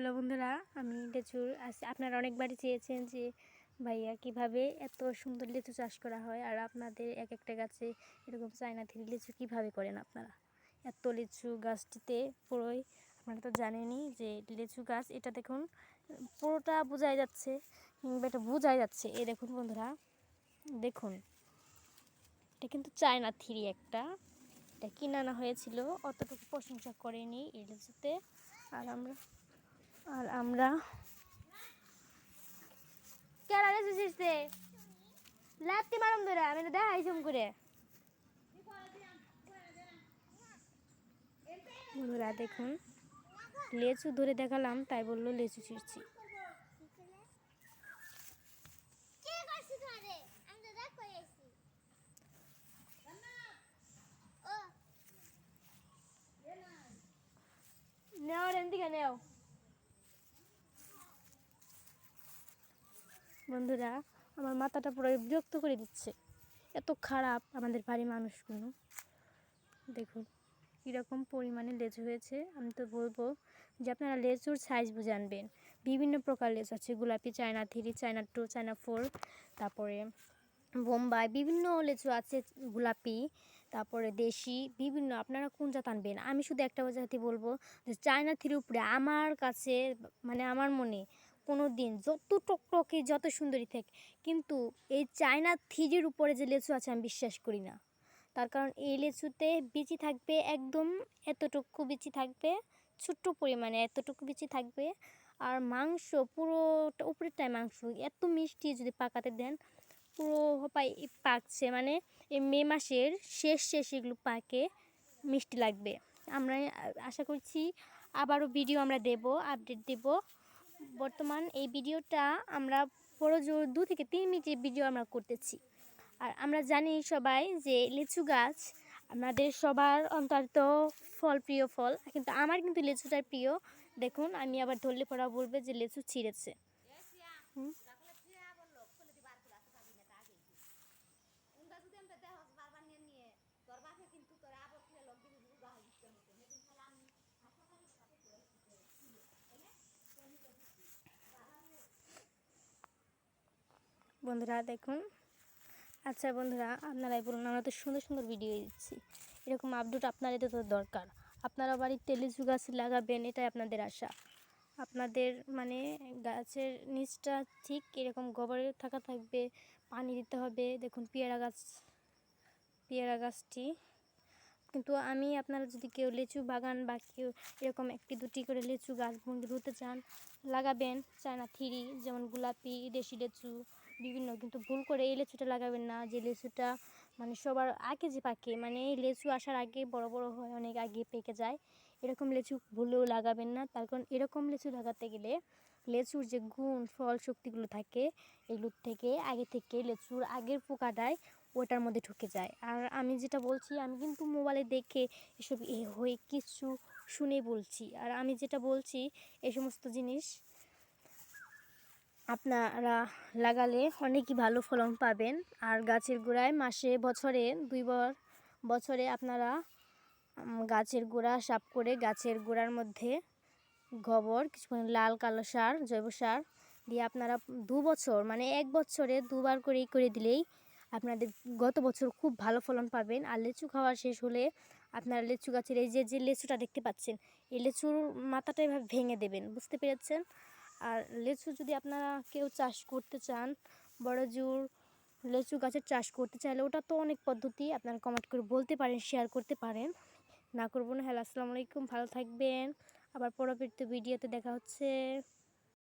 Hello বন্ধুরা, আমি লিচুর। আপনারা অনেকবারই চেয়েছেন যে, ভাইয়া, কীভাবে এত সুন্দর লিচু চাষ করা হয়? আর আপনাদের এক একটা গাছে এরকম চায়না থ্রি লিচু কীভাবে করেন আপনারা? এত লিচু গাছটিতে পুরোই আপনারা তো জানেনই যে, লিচু গাছ, এটা দেখুন, পুরোটা বোঝাই যাচ্ছে, কিংবা এটা বোঝাই যাচ্ছে। এই দেখুন বন্ধুরা, দেখুন, এটা কিন্তু চায়না থ্রি একটা। এটা কিনে আনা হয়েছিল, অতটুকু প্রশংসা করেনি এই লিচুতে। আর আমরা আর আমরা কেন এসেছিস রে লাত্তি মারম ধরে আমি না দেখাই জম করে। বন্ধুরা দেখুন লেচু ধরে দেখালাম তাই বলল লেচু ছিঁড়ছি। তো করে নেও রেন নেও। বন্ধুরা, আমার মাথাটা পুরো বিরক্ত করে দিচ্ছে। এত খারাপ আমাদের বাড়ির মানুষগুলো। দেখুন, কীরকম পরিমাণে লেচু হয়েছে। আমি তো বলব যে আপনারা লেচুর সাইজ বুঝে আনবেন বিভিন্ন প্রকার লেচু আছে। গোলাপি, China three, China two, China four, তারপরে বোম্বাই, বিভিন্ন লেচু আছে গোলাপি, তারপরে দেশি, বিভিন্ন। আপনারা কোন জাত আনবেন? আমি শুধু একটা জাতি বলব যে চায়না থ্রির উপরে আমার কাছে মানে আমার মনে কোনো দিন যত টকটকে, যত সুন্দরী থাকে, কিন্তু এই চায়না থ্রির উপরে যে লেচু আছে, আমি বিশ্বাস করি না। তার কারণ এই লেচুতে বিচি থাকবে একদম এতটুকু বিচি থাকবে, ছোট্ট পরিমাণে এতটুকু বিচি থাকবে। আর মাংস পুরোটা উপরেরটাই মাংস, এত মিষ্টি যদি পাকাতে দেন, পুরো হপাই পাকছে। মানে এই মে মাসের শেষ শেষ এগুলো পাকে, মিষ্টি লাগবে। আমরা আশা করছি আবারও ভিডিও আমরা দেব আপডেট দেব। বর্তমান এই ভিডিওটা আমরা বড় দু থেকে তিন মিনিটের ভিডিও আমরা করতেছি। আর আমরা জানি সবাই যে লিচু গাছ আমাদের সবার অন্তর্ত ফল প্রিয় ফল, কিন্তু আমার কিন্তু লিচুটাই প্রিয়। দেখুন, আমি আবার ধরলে পড়া বলবে যে লিচু ছিঁড়েছে। হুম? বন্ধুরা, দেখুন। আচ্ছা বন্ধুরা, আপনারাই বলুন, আমরা তো সুন্দর সুন্দর ভিডিও দিচ্ছি। এরকম আপডেট আপনাদের তো দরকার। আপনারা বাড়ির লিচু গাছ লাগাবেন, এটাই আপনাদের আশা। আপনাদের মানে গাছের নিচটা ঠিক এরকম গোবরে থাকা থাকবে, পানি দিতে হবে। দেখুন, পেয়ারা গাছ, পেয়ারা গাছটি। কিন্তু আমি, আপনারা যদি কেউ লিচু বাগান বা কেউ এরকম একটি, দুটি করে লিচু গাছ ধুতে চান, লাগাবেন। চায়না থ্রি, যেমন গোলাপি, দেশি লিচু বিভিন্ন কিন্তু ভুল করে এই লেচুটা লাগাবেন না, যে লেচুটা মানে সবার আগে যে পাকে মানে এই লিচু আসার আগে বড় বড় হয়, অনেক আগে পেকে যায়, এরকম লেচু ভুলেও লাগাবেন না। তার কারণ এরকম লেচু লাগাতে গেলে লেচুর যে গুণ, ফল শক্তিগুলো থাকে এগুলোর থেকে আগে থেকে লেচুর আগের পোকাটায় ওটার মধ্যে ঢুকে যায়। আর আমি যেটা বলছি, আমি কিন্তু মোবাইলে দেখে এসব এ হয়ে কিছু শুনে বলছি। আর আমি যেটা বলছি এই সমস্ত জিনিস আপনারা লাগালে অনেকই ভালো ফলন পাবেন। আর গাছের গোড়ায় মাসে বছরে দুইবার বছরে আপনারা গাছের গোড়া সাফ করে গাছের গোড়ার মধ্যে গোবর কিছু লাল কালো সার, জৈব সার দিয়ে আপনারা দু বছর মানে এক বছরে দুবার করেই করে দিলেই আপনাদের গত বছর খুব ভালো ফলন পাবেন। আর লেচু খাওয়া শেষ হলে আপনারা লেচু গাছের এই যে যে লেচুটা দেখতে পাচ্ছেন, এই লেচুর মাথাটা এভাবে ভেঙে দেবেন, বুঝতে পেরেছেন? আর লেচু যদি আপনারা কেউ চাষ করতে চান, বড় জোর লেচু গাছের চাষ করতে চাইলে ওটা তো অনেক পদ্ধতি, আপনারা কমেন্ট করে বলতে পারেন শেয়ার করতে পারেন। না করব না, হ্যালো, আসসালামু আলাইকুম, ভালো থাকবেন। আবার পরবর্তী ভিডিওতে দেখা হচ্ছে।